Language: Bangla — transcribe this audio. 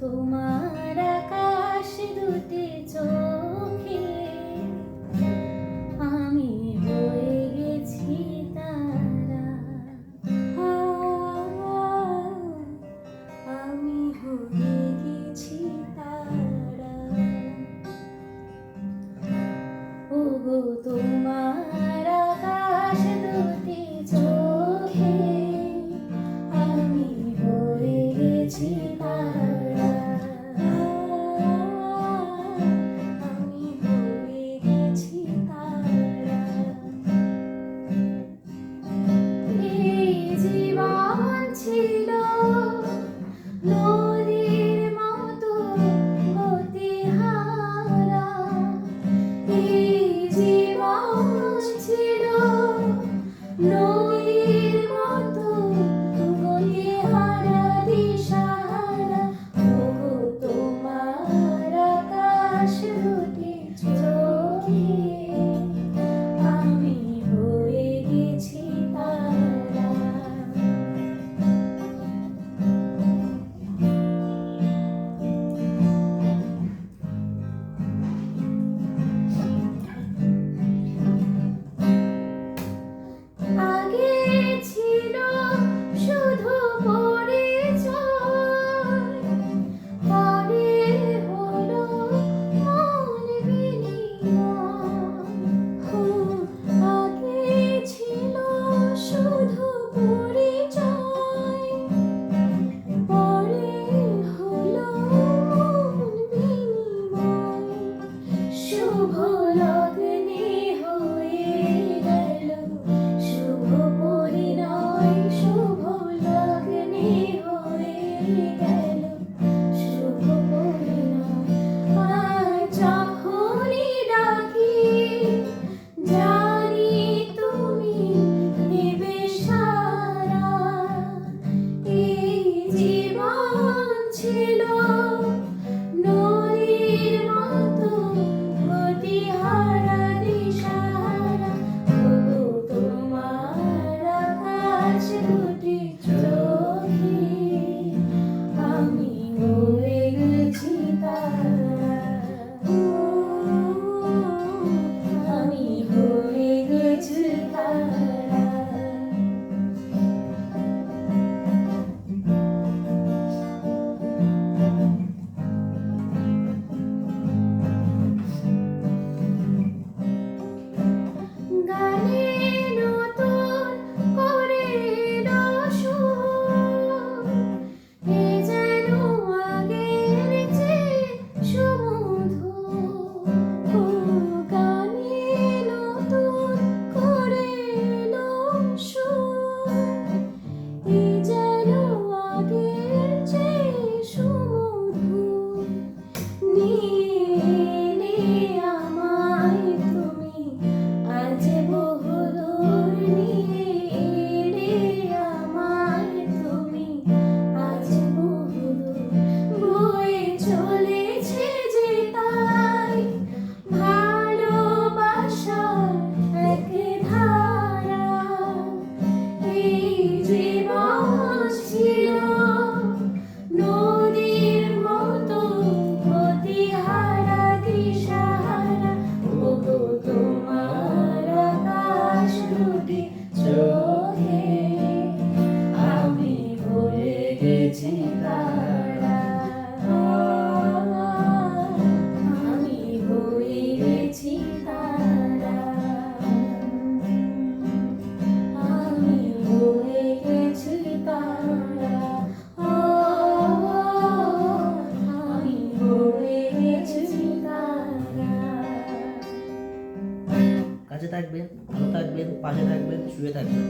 তোমার আকাশ দুটি চোখে। আমি হয়ে গেছি তারা। আমি হয়ে গেছি তারা। ও গো তোমার আকাশ দুটি চোখে। আমি হয়ে গেছি আকাশ কাছে থাকবেন ভালো থাকবেন পাশে থাকবেন শুয়ে থাকবেন।